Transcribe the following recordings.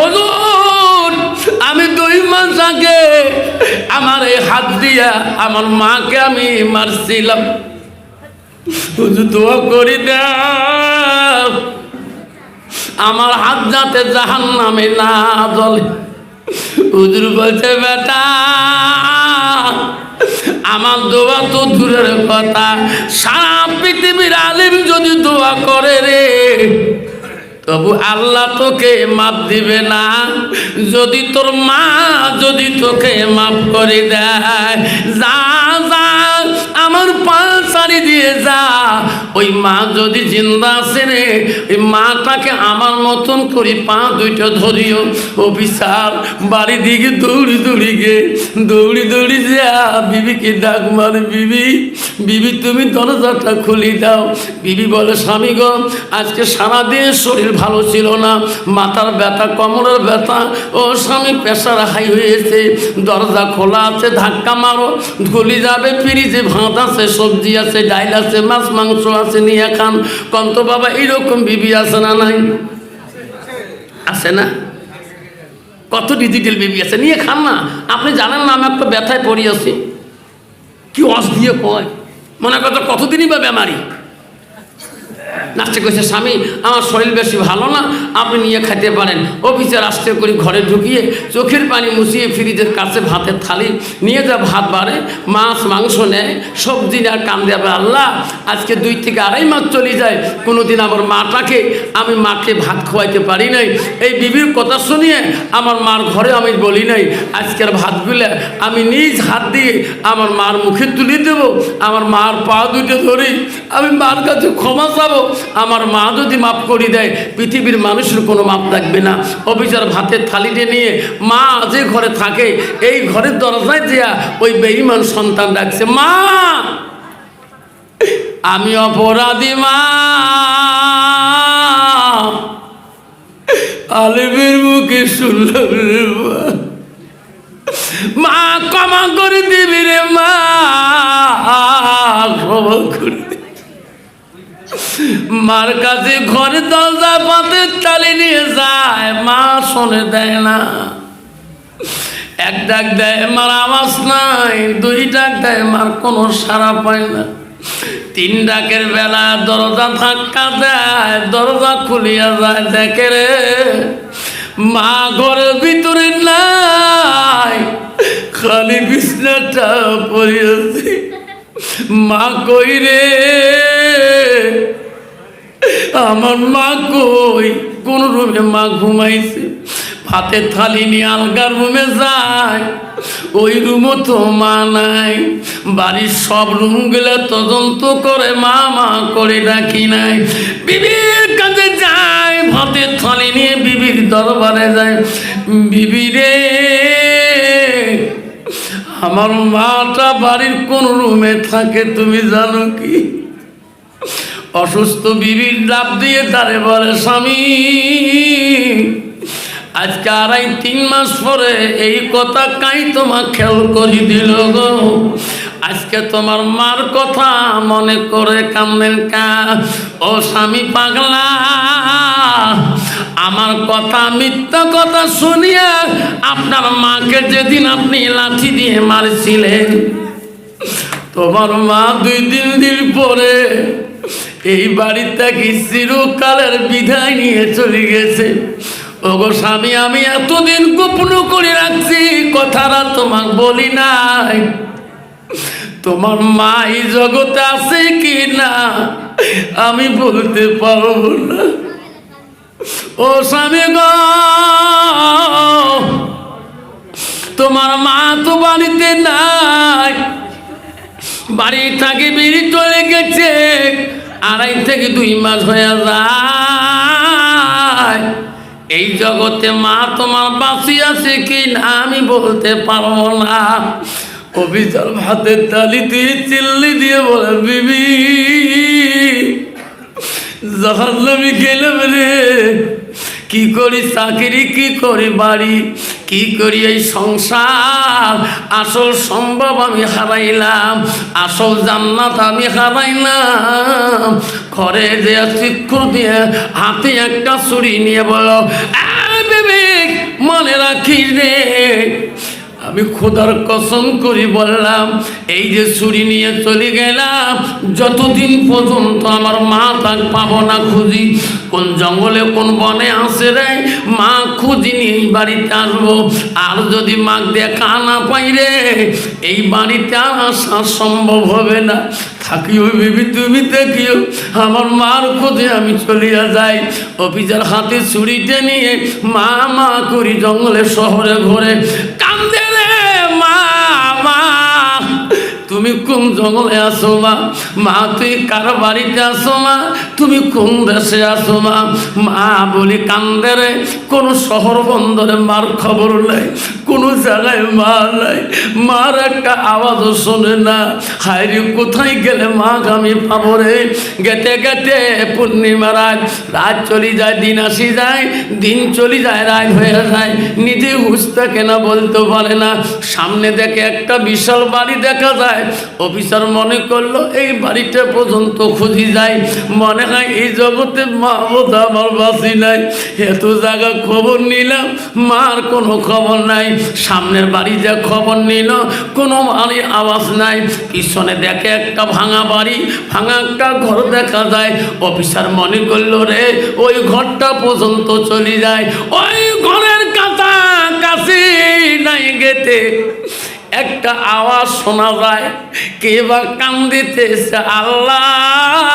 হজুর, আমি দুই মাস আগে আমার এই হাত দিয়া আমার মাকে আমি মারছিলাম। দোয়া করি দাও আমার হাত যাতে জাহান নামে না জলে হুজুর বলছে, বেটা, আমার দোয়া তো দূরের কথা। সারা পৃথিবীর আলিম যদি দোয়া করে রে তবু আল্লাহ তোকে মাপ দিবে না। যদি তোর মা যদি তোকে মাফ করে দেয়, যা যা আমার পা ছাড়ি দিয়ে যা। ওই মা যদি জিন্দা আছে রে, ওই মাটাকে আমার মতন করে পা দুইটা ধরিও। অফিসার বাড়ি দিকে দৌড়ি দৌড়ি গে, দৌড়ি দৌড়ি যা। বিবিকে ডাক মানে বিবি বিবি তুমি দরজাটা খুলি দাও। বিবি বলে, স্বামী গো, আজকে সারাদিন শরীর ভালো ছিল না। মাথার ব্যথা, কোমরের ব্যথা। ও স্বামী প্রেশার হাই হয়েছে। দরজা খোলা আছে, ধাক্কা মারো। গলি যাবে, ফ্রিজে ভাত আছে, সবজি আছে, ডাইল আছে, মাছ, মাংস আছে, নিয়ে খান। কন্ত বাবা এইরকম বিবি আছে না নাই? আছে না? কত ডিজিটাল বিবি আছে, নিয়ে খান না। আপনি জানেন না, আমি একটা ব্যথায় পড়ি আছি। কি অস দিয়ে কয়? মনে করতো কতদিনই বা বেমারি? নাচতে কইছে, স্বামী, আমার শরীর বেশি ভালো না, আপনি নিয়ে খেতে পারেন। অফিসের আসতে করে ঘরে ঢুকিয়ে চোখের পানি মুছিয়ে ফ্রিজের কাছে ভাতের থালি নিয়ে যা ভাত বাড়ে, মাছ, মাংস নেয়, সবজি আর কান দেবে আল্লাহ, আজকে দুই থেকে আড়াই মাস চলে যায় কোনো দিন আমার মাটাকে আমি মাকে ভাত খোয়াইতে পারি নাই। এই বিবির কথা শুনিয়ে আমার মার ঘরে আমি বলি নাই, আজকের ভাতগুলো আমি নিজ হাত দিয়ে আমার মার মুখে তুলে দেবো, আমার মার পা দুটো ধরি, আমি মার কাছে ক্ষমা চাবো আমার মা যদি মাপ করে দেয়, পৃথিবীর মানুষের কোনো মাপ রাখবে না। অফিসার ভাতের থালিতে নিয়ে, মা যে ঘরে থাকে, এই ঘরের দরজায় দেয়া ওই বেইমান সন্তান ডাকছে মা! আমি অপরাধী, মা! আলিমের মুখে শুনলাম মা, ক্ষমা করে দিবি রে মা ক্ষমা করে দিবি। মার কাছে ঘরে দরজা পাতে চালিয়ে নিয়ে যায়, মা শোনে দেয় না। এক ডাক দেয়, মার আওয়াজ নাই। দুই ডাক দেয়, মার কোনো সারা পায় না। তিন ডাকের বেলা দরজা ধাক্কা দেয়, দরজা খুলিয়া যায়, দেখে রে, মা ঘরের ভিতরে নাই। খালি বিছনাটা পড়িয়াছে। মা কই রে? আমার মা কই? কোন রুমে মা ঘুমাইছে? ভাতের থালি নিয়ে আলগার রুমে যায়। ওই রুমও তো মা নাই। বাড়ির সব রুম রুমগুলো তদন্ত করে মা মা করে ডাকি নাই। বিবির কাছে যায় ভাতে থালি নিয়ে বিবির দরবারে যায়। বিবি রে, আমার মাটা বাড়ির কোন রুমে থাকে তুমি জানো কি? অসুস্থ বিবির ডাব দিয়ে তারে বলে, স্বামী, আজকে আড়াই তিন মাস পরে এই কথা কাই তোমার খেয়াল করি দিল গো? আজকে তোমার মার কথা মনে করে কান্দেন কা? ও স্বামী পাগলা, আমার কথা, মিথ্যা কথা শুনিয়া আপনার মাকে যেদিন আপনি লাঠি দিয়ে মারছিলেন, তোমার মা দুই তিন দিন পরে এই বাড়ি থেকে চিরকালের বিদায় নিয়ে চলে গেছে। ওগো স্বামী, আমি এতদিন গোপন করে রাখছি, কথাটা তোমার বলি নাই। তোমার মা এই জগতে আছে কি না, আমি বলতে পারব না। ও স্বামী গো, তোমার মা তো বাড়িতে নাই। বাড়ি থেকে বেরিয়ে চলে গেছে, আড়াই থেকে দুই মাস হয়ে যায়। এই জগতে মা তোমার বাঁচি আছে কি না আমি বলতে পারব না। অভিচার ভাতের তালি দিয়ে চিল্লি দিয়ে বলে, বিবি, জাহান্নামি গেলাম রে। কি করি, চাকরি কি করি, বাড়ি কি করি এই সংসার? আসল সম্ভব আমি হারাইলাম, আসল জান্নাত আমি হারাইলাম। ঘরে দেয়া চিক্ষু দিয়ে হাতে একটা ছুরি নিয়ে বলো মনে রাখিস রে। আমি খোদার কসম করি বললাম, এই যে ছুরি নিয়ে চলে গেলাম, যতদিন পর্যন্ত আমার মা তাক পাবো না খুঁজি, কোন জঙ্গলে কোন বনে আসে রে মা খুঁজি নিয়ে এই বাড়িতে আসব। আর যদি মা দেখা না পাই রে, এই বাড়িতে আর আসা সম্ভব হবে না। থাকিও বিবি, তুমি দেখিও আমার মার খোঁজে আমি চলিয়া যাই। অফিসের হাতে ছুরিতে নিয়ে মা মা করি জঙ্গলে শহরে ঘরে। কান্দে তুমি কোন জঙ্গলে আসো মা? মা, তুই কার বাড়িতে আসো মা? তুমি কোন দেশে আসো মা? মা বলি কান্দে রে, কোনো শহর বন্দরে মার খবর নাই, কোনো জায়গায় মা নাই। মার একটা আওয়াজও শোনে না। হায়রি কোথায় গেলে মা আমি পাবো রে? গেতে গেতে পূর্ণিমা রাত রাত চলে যায়, দিন আসি যায়, দিন চলে যায়, রাত হয়ে যায়। নিজে হুশ থাকে না বলতে পারে না। সামনে দেখে একটা বিশাল বাড়ি দেখা যায় অফিসার মনে করল, এই বাড়িটা পর্যন্ত খুঁজি যায় মনে হয় এই জগতে মা বোধ আমার বাসি নাই। এত জায়গা খবর নিলাম, মার কোনো খবর নাই। সামনের বাড়ি যা খবর নিল, কোনো বাড়ির আওয়াজ নাই। পিছনে দেখে একটা ভাঙা বাড়ি, ভাঙা একটা ঘর দেখা যায়। অফিসার মনে করল, রে, ওই ঘরটা পর্যন্ত চলে যায়। ওই ঘরের কাছা কাছে নাই গেতে একটা আওয়াজ শোনা যায়, কে বা কান্দিতেছে আল্লাহ।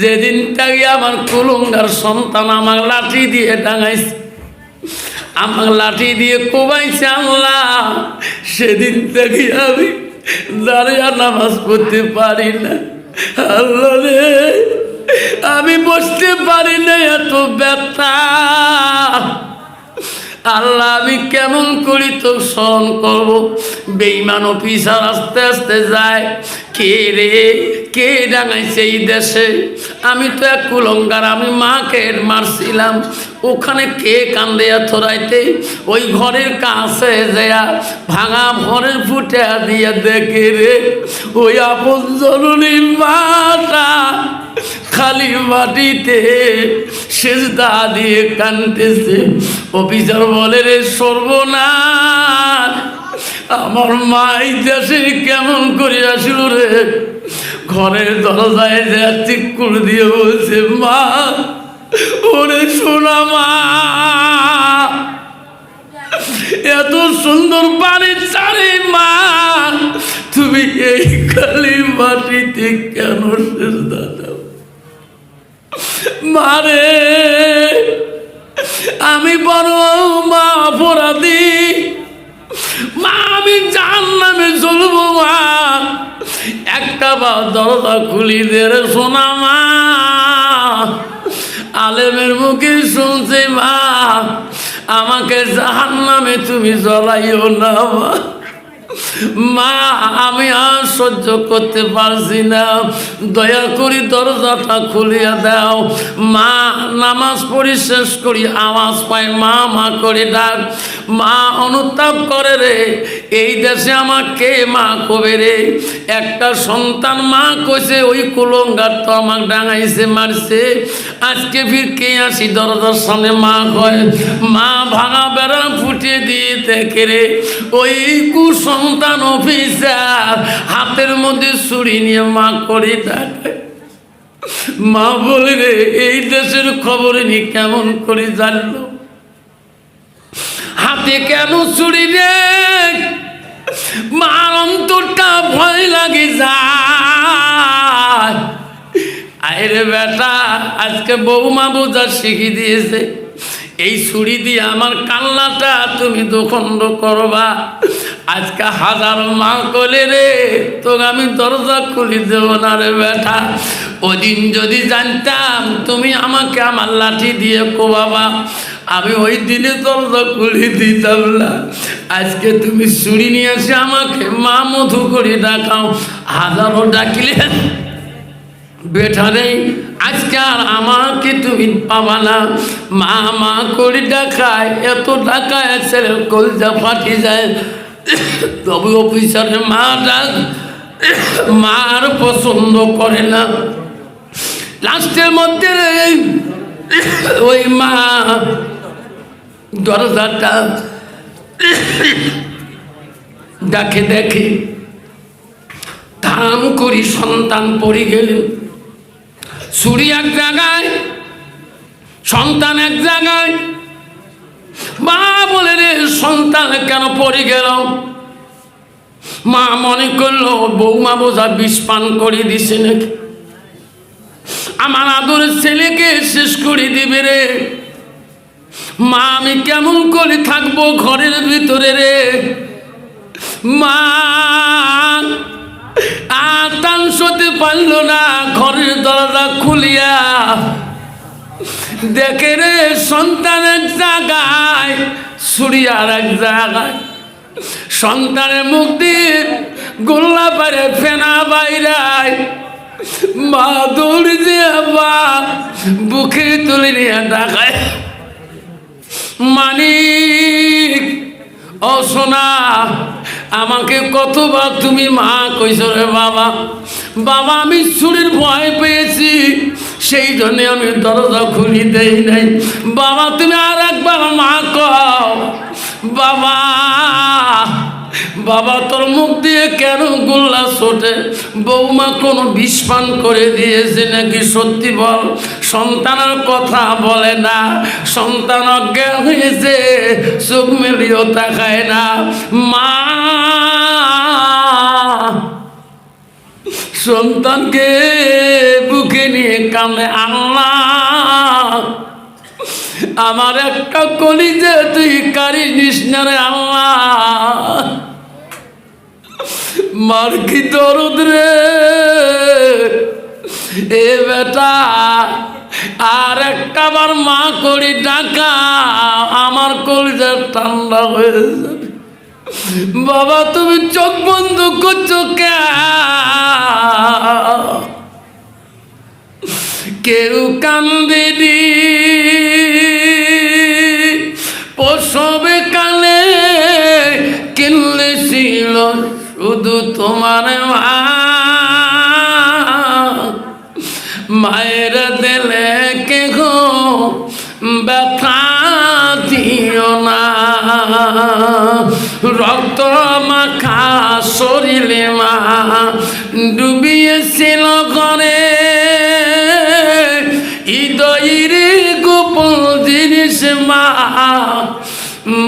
যেদিন থেকে আমার কুলুঙ্গার সন্তান আমার লাঠি দিয়ে ডাঙাইছে, আমার লাঠি দিয়ে কোবাইছে আল্লাহ। সেদিন থেকে আমি দাঁড়িয়ে নামাজ পড়তে পারি না। আল্লাহ রে, আমি বসতে পারি না, এত ব্যথা। আল্লাহ আমি কেমন করি তো স্মরণ করব? বেইমান অফিসার আস্তে আস্তে যায়। কে রে? কে ডাঙাইছে এই দেশে? আমি তো এক কুলঙ্গার, আমি মাকে মারছিলাম। ওখানে কে কান্দে থরাইতে ওই ঘরের কাছে যেয়া ভাঙা ভরে ফুটে দিয়ে দেখে রে। ওই আপন জরুরি মাটা খালি মাটিতে সেজদা দিয়ে কানতেছে অফিসার বলে রে, সর্বনাশ। আমার মা দেশে কেমন করে আসিল রে? ঘরের দরজায় যা চিকুর দিয়ে বলছে, মা, ওরে শোনা মা, এত সুন্দর বাড়ির চারি মা, তুমি এই খালি মাটিতে কেন সেজদা দাও? মারে আমি বড় মা অপরাধী মা আমি জান নামে চলবো মা। একটা বা দরজা খুলি দে রে সোনা মা। আলেমের মুখে শুনছে মা। আমাকে জাহান নামে তুমি জ্বলাইও না মা। মা, আমি আর সহ্য করতে পারছি না। দয়া করি দরজাটা খুলিয়া দাও। মা, নামাজ পড়ি শেষ করি, আওয়াজ পায়, মা মা করে ডাক। মা, অনুতাপ করে রে, এই দেশে আমাকে মা কবে রে? একটা সন্তান মা কইছে, ওই কুলঙ্গার তো আমাক ডাঙাইছে, মারছে। আজকে ফির কে আসি দরজার সামনে মা কয়, মা, ভাঙা বেড়া ফুটিয়ে দিয়ে দেখে রে, ওই কুসন্তান অফিসার, হাতের মধ্যে ছুরি নিয়ে মা করে ডাকে। মা বলে, রে, এই দেশের খবরে নি কেমন করে জানলো? হাতে কেন ছুরি রে? মার অন্তরটা ভয় লাগে যায়। আরে বেটা, আজকে বৌমা বোঝা শিখিয়ে দিয়েছে, এই ছুরি দিয়ে আমার কান্নাটা তুমি দোখণ্ড করবা। আজকে হাজার মা কলে রে, তোকে আমি দরজা খুলি দেব না রে বেটা। ওদিন যদি জানতাম তুমি আমাকে আমার লাঠি দিয়ে কোবাবা, আমি ওই দিনে দরজা খুলি দিতাম না। আজকে তুমি ছুরি নিয়ে এসে আমাকে মা মধু করে ডাকাও, হাজারো ডাকিলে। বেটা নেই আজকে আর আমাকে তুমি পাবা না। মা মা করে ডাকায়, এত ডাকায় ছেলের কলজা ফাটি যায়। তবে অফিসারের মা ডাক মার পছন্দ করে না। লাস্টের মধ্যে ওই মা দরজাটা ডাকে দেখে ধাম করি সন্তান পড়ে গেলেন। ছুরি এক জায়গায়, সন্তান এক জায়গায় মা বলে, রে সন্তান কেন পড়ে গেল? মা মনে করল, বৌমা বোঝা বিষ পান করে দিছে নাকি? আমার আদরের ছেলেকে শেষ করে দিবে রে। মা, আমি কেমন করে থাকব ঘরের ভিতরে রে? মা, আর টান সতে পারল না, ঘরের দরজা খুলিয়া দেখে রে সন্তান এক জায়গায় সুরিয়ার এক জায়গায়। সন্তানের মুখ দিয়ে গোল্লা পারে ফেনা বাইরায়। মা দৌড়ি দিয়ে বা বুকে তুলে নিয়ে ডাকায়। মানিক, ও সোনা, আমাকে কতবার তুমি মা কইছ রে বাবা? বাবা, আমি চুরির ভয় পেয়েছি। সেই জন্য আমি দরজা খুলি দেই নাই। বাবা, তুমি আর একবার মা কও। বাবা বাবা, তোর মুখ দিয়ে কেন গোল্লা ছোটে? বৌমা কোনো বিষ পান করে দিয়েছে নাকি? সত্যি বল, সন্তানের কথা বলে না। সন্তান অজ্ঞান হয়েছে, চোখ মেলিও তাকায় না। মা সন্তানকে বুকে নিয়ে কামড়ে আল্লাহ। আমার একটা কলি যে তুই কারি নিষ্ণারে আল্লাহ। মার কি দরদ এ বেটা, আর একটা বার মা করি ডাকা, আমার কলিজা ঠান্ডা হয়ে যাবে। বাবা, তুমি চোখ বন্ধ করছ কেউ কান্দেনি প্রসবে কালে কিনলে ছিল শুধু তোমার মা। মায়ের দিলে কে গো ব্যথা দিও না। রক্ত মাখা শরীরে মা ডুবিয়েছিল করে হৃদয়ের গোপন জিনিস মা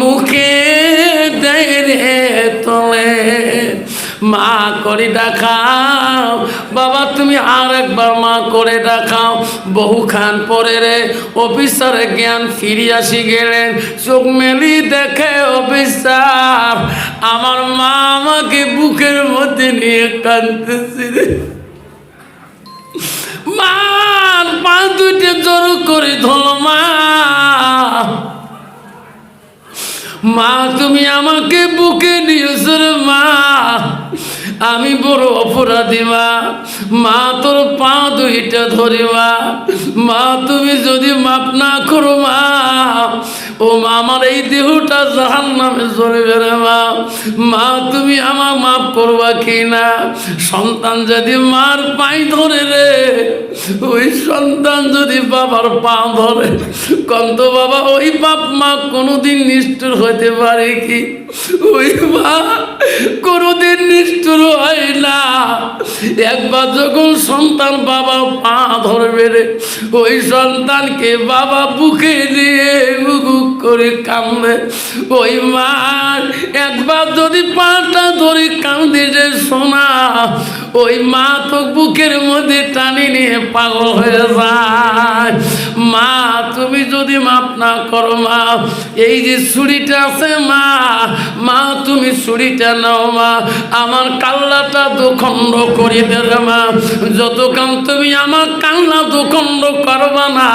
মুখে দেয় তোলে। মা করে দেখাও বাবা, তুমি আর একবার মা করে দেখাও। বহু খান পরে রে অফিসারে জ্ঞান ফিরে আসি গেলেন। চোখ মেলি দেখে অফিসার, আমার মা আমাকে বুকের মধ্যে নিয়ে কাঁদতেছি রে। মা পা দুইটে জোর করে ধরো মা। মা, তুমি আমাকে বুকে নিয়েছ রে মা। আমি বড় অপরাধী, মা। মা, তোর পা দুইটা ধরে, মা। মা, তুমি যদি মাপ না করো, মা ও মা, আমার এই দেহটা জাহান নামে চলবে রে মা। মা, তুমি আমার মাপ করবা কি না? সন্তান যদি মার পাই ধরে রে, ওই সন্তান যদি বাবার পা ধরে, কন্ত বাবা, ওই বাপ মা কোনোদিন নিষ্ঠুর হতে পারে কি? ওই মা কোনোদিন নিষ্ঠুর হয় না। একবার যখন সন্তান বাবা পা ধরবে রে, ওই সন্তানকে বাবা বুকে দিয়ে গুগুক করে কামড়ে। ওই মা একবার যদি পাটা ধরে কামড়ে যে সোনা ওই মা তো বুকের মধ্যে টানি নিয়ে পাগল হয়ে যায়। মা, তুমি যদি মাপ না করো মা, এই যে ছুরিটা আছে মা মা, তুমি ছুরিটা নাও মা, আমার কাল্লাটা দুখণ্ড করে দেবে মা। যতক্ষণ তুমি আমার কান্না দুখণ্ড করবা না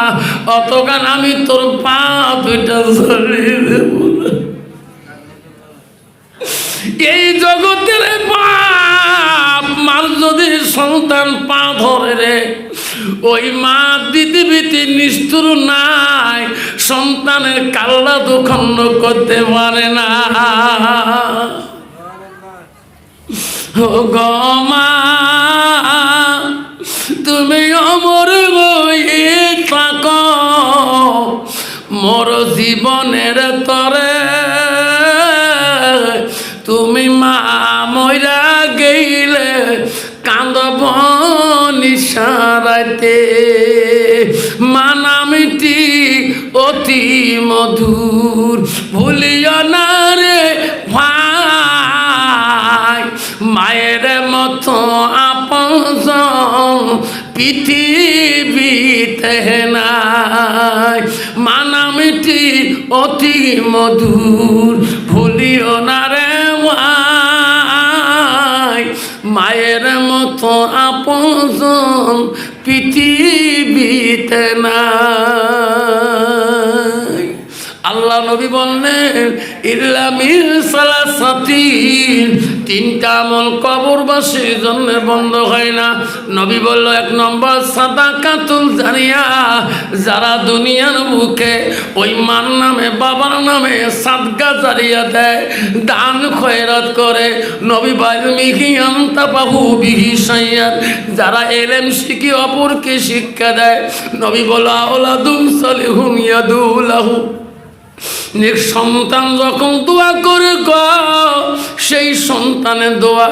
অতক্ষণ আমি তোর পা দুইটা ধরিয়ে দেব। এই জগতের সন্তান পা ধরে রে ওই মা দিদিবিতি নিষ্ঠুর নাই, সন্তানের কাল্লা দুখণ্ড করতে পারে না। ও গমা তুমি অমর হয়ে থাকো, মোর জীবনের তরে নিশারাতে মানামিটি অতি মধুর, ভুলিও না রে ভাই। মায়ের মতো আপন পৃথিবীতে নাই। মানামিটি অতি মধুর, ভুলিও না রে ভাই। মায়ের মতো আপন পৃথিবীতে নাই আল্লাহ নবী বললেন ইল্লামিল সালাসাতিন। তিনটা আমল কবরবাসীর জন্য বন্ধ হয় না। নবী বলল, এক নম্বর সাদা কাতুল যারা দুনিয়ার বুকে ওই মার নামে, বাবার নামে সাদগা জারিয়া দেয়, দান খয়রাত করে। নবী বাল্মীকি আমতা বাহু বিহি সাইয়াদ। যারা এলেম শিখি অপরকে শিক্ষা দেয়, নবী বলা ওলাদুম সালিহুন ইয়াদুলাহু। নেক সন্তান যখন দোয়া করে কে সন্তানের দোয়া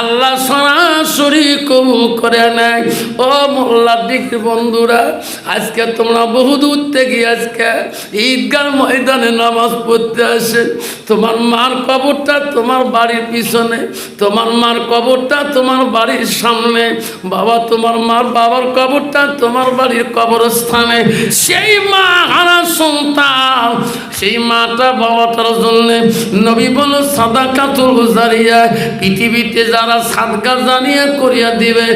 আল্লাহ সরাসরি কবুল করে নেয়। ও মোল্লার দিকে বন্ধুরা, আজকে তোমরা বহু দূর থেকে আজকে ঈদগার ময়দানে নামাজ পড়তে আসে। তোমার মার কবরটা তোমার বাড়ির পিছনে, তোমার মার কবরটা তোমার বাড়ির সামনে। বাবা, তোমার মার বাবার কবরটা তোমার বাড়ির কবরস্থানে। সেই মা হারা সন্তান, সেই মাটা বাবাটার জন্য নবী বল সাদা কাতুল জারিয়া। পৃথিবীতে যারা সাদকা জানিয়া করিয়া দিবে,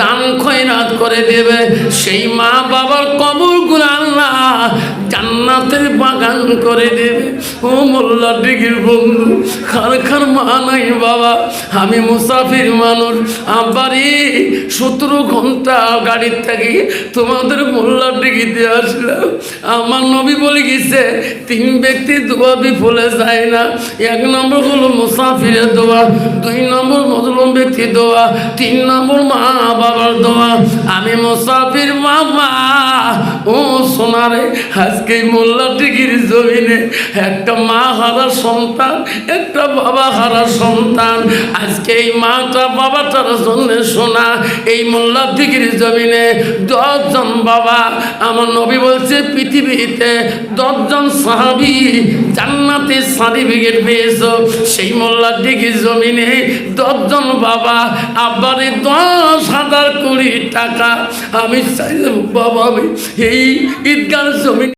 দান খয়রাত করে দেবে, সেই মা বাবার কবরগুলো আল্লাহ জান্নাতের বাগান করে দেবে ও মোল্লা ডিগির বন্ধু খার খার মা নাই বাবা। আমি মুসাফির মানুষ আবারই সতেরো ঘণ্টা গাড়ির থাকি তোমাদের মোল্লার ডিগিতে আসলাম। আমার নবী বলে গেছে, তিন ব্যক্তি দোয়া বিফলে যায় না। এক নম্বর হলো মুসাফিরের দোয়া, দুই নম্বর মজলুম ব্যক্তি দোয়া, তিন নম্বর মা বাবার দোয়া। আমি মুসাফির বাবা ও সোনারে, আজকে মোল্লা টিকির জমিনে একটা মা হারা সন্তান, একটা বাবা হারা সন্তান। আজকে এই মাটা বাবাটার জন্য সোনা, এই মোল্লা টিকির জমিনে দশজন বাবা। আমার নবী বলছে, পৃথিবীতে দশজন সাহাবি জান্নাতে সার্টিফিকেট পেয়েছ। সেই মোল্লা টিকির জমিনে দশজন বাবা, আব্বারে দশ হাজার কোটি টাকা। আমি চাই বাবা আমি এই ঈদগাহ জমিন